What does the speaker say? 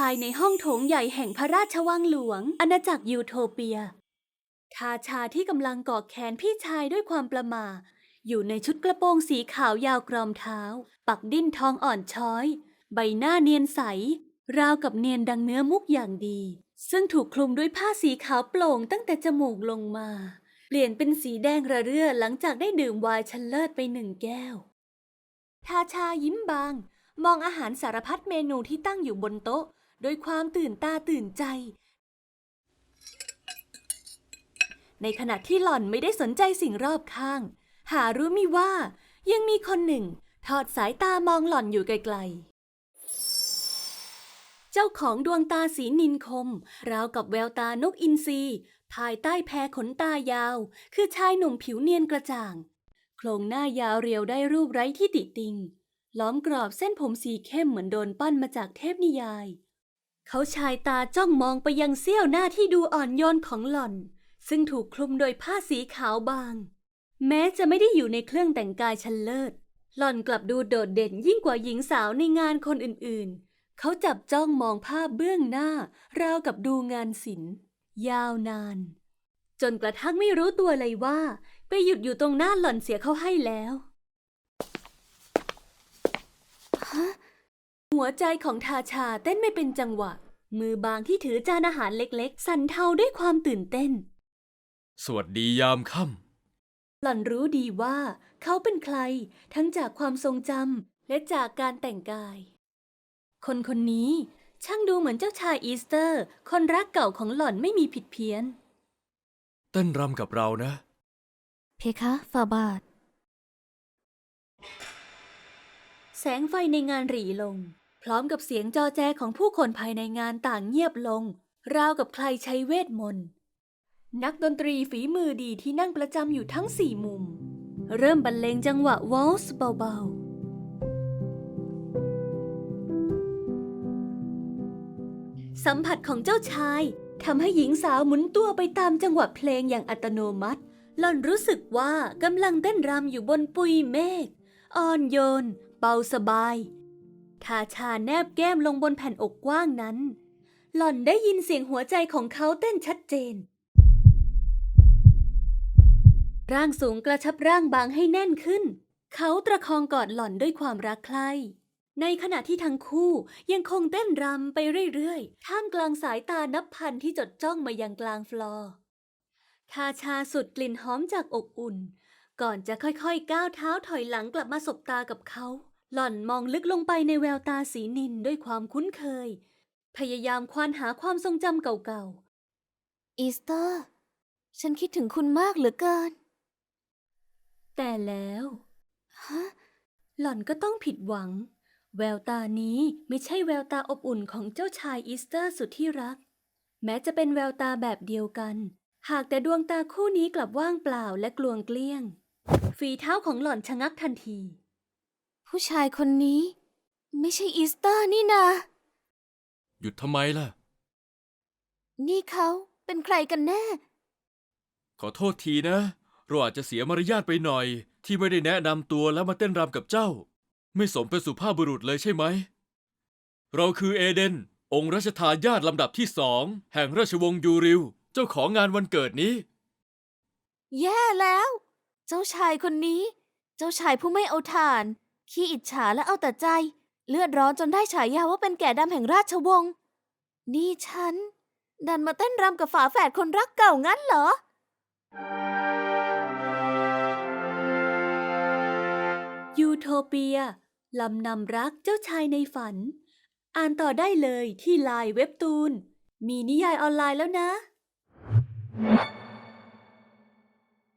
ภายในห้องโถงใหญ่แห่งพระราชวังหลวง อาณาจักรยูโทเปีย ทาชาที่กำลังกอดแขนพี่ชายด้วยความประหมา อยู่ในชุดกระโปรงสีขาวยาวกรอมเท้า ปักดิ้นทองอ่อนช้อย ใบหน้าเนียนใส ราวกับเนียนดังเนื้อมุกอย่างดี ซึ่งถูกคลุมด้วยผ้าสีขาวโปร่งตั้งแต่จมูกลงมา เปลี่ยนเป็นสีแดงระเรื่อหลังจากได้ดื่มไวน์ชันเลิศไปหนึ่งแก้ว ทาชายิ้มบาง มองอาหารสารพัดเมนูที่ตั้งอยู่บนโต๊ะ โดยความตื่นตาตื่นใจ ในขณะที่หล่อนไม่ได้สนใจสิ่งรอบข้าง หารู้มิว่า ยังมีคนหนึ่ง ทอดสายตามองหล่อนอยู่ไกลๆ เจ้าของดวงตาสีนินคม ราวกับแววตานกอินทรีภายใต้แพรขนตายาว คือชายหนุ่มผิวเนียนกระจ่าง โครงหน้ายาวเรียวได้รูปไร้ที่ติติง ล้อมกรอบเส้นผมสีเข้มเหมือนโดนปั้นมาจากเทพนิยาย เขาชายตาจ้องมองไปยังเสี้ยวหน้าที่ดูอ่อนโยนของหล่อน ซึ่งถูกคลุมโดยผ้าสีขาวบาง แม้จะไม่ได้อยู่ในเครื่องแต่งกายชั้นเลิศ หล่อนกลับดูโดดเด่นยิ่งกว่าหญิงสาวในงานคนอื่นๆ เขาจับจ้องมองภาพเบื้องหน้า ราวกับดูงานศิลป์ยาวนาน จนกระทั่งไม่รู้ตัวเลยว่า ไปหยุดอยู่ตรงหน้าหล่อนเสียเขาให้แล้ว หัวใจของทาชาเต้นไม่เป็นจังหวะ มือบางที่ถือจานอาหารเล็กๆ สั่นเทาด้วยความตื่นเต้น สวัสดียามค่หล่อนรู้ดีว่าเขาเป็นใคร ทั้งจากความทรงจำและจากการแต่งกาย คนคนนี้ช่างดูเหมือนเจ้าชายอีสเตอร์ คนรักเก่าของหล่อนไม่มีผิดเพี้ยนำเต้นรำกับเรานะ เพคะฟาบาท แสงไฟในงานหรี่ลง พร้อมกับเสียงจอแจของผู้คนภายในงานต่างเงียบลง ราวกับใครใช้เวทมนต์ นักดนตรีฝีมือดีที่นั่งประจำอยู่ทั้งสี่มุม เริ่มบรรเลงจังหวะวอลส์เบาๆสัมผัสของเจ้าชายทำให้หญิงสาวหมุนตัวไปตามจังหวะเพลงอย่างอัตโนมัติ หล่อนรู้สึกว่ากำลังเต้นรำอยู่บนปุยเมฆอ่อนโยน เบาสบาย ทาชาแนบแก้มลงบนแผ่นอกกว้างนั้น หล่อนได้ยินเสียงหัวใจของเขาเต้นชัดเจน ร่างสูงกระชับร่างบางให้แน่นขึ้น เขาตระคองกอดหล่อนด้วยความรักใคร่ในขณะที่ทั้งคู่ยังคงเต้นรำไปเรื่อยๆ ท่ามกลางสายตานับพันที่จดจ้องมายังกลางฟลอร์ทาชาสุดกลิ่นหอมจากอกอุ่น ก่อนจะค่อยๆ ก้าวเท้าถอยหลังกลับมาสบตากับเขา หล่อนมองลึกลงไปในแววตาสีนินด้วยความคุ้นเคย พยายามควานหาความทรงจำเก่าอีสเตอร์ ฉันคิดถึงคุณมากเหลือเกินๆแต่แล้วฮะหล่อนก็ต้องผิดหวัง แววตานี้ไม่ใช่แววตาอบอุ่นของเจ้าชายอีสเตอร์สุดที่รัก แม้จะเป็นแววตาแบบเดียวกัน หากแต่ดวงตาคู่นี้กลับว่างเปล่าและกลวงเกลี้ยง ฝีเท้าของหล่อนชะงักทันที ผู้ชายคนนี้ ไม่ใช่อีสเตอร์นี่นา หยุดทำไมล่ะ นี่เขาเป็นใครกันแน่ ขอโทษทีนะ เราอาจจะเสียมารยาทไปหน่อย ที่ไม่ได้แนะนำตัวแล้วมาเต้นรำกับเจ้า ไม่สมเป็นสุภาพบุรุษเลยใช่ไหม เราคือเอเดน องค์รัชทายาทลำดับที่สองแห่งราชวงศ์ยูริว เจ้าของงานวันเกิดนี้ แย่แล้ว เจ้าชายคนนี้ เจ้าชายผู้ไม่เอาทาน ขี้อิจฉาและเอาแต่ใจ เลือดร้อนจนได้ฉายาว่าเป็นแก่ดำแห่งราชวงศ์นี่ฉัน ดันมาเต้นรำกับฝาแฝดคนรักเก่างั้นเหรอ ยูโทเปีย ลำนำรักเจ้าชายในฝัน อ่านต่อได้เลยที่ไลน์เว็บตูน มีนิยายออนไลน์แล้วนะ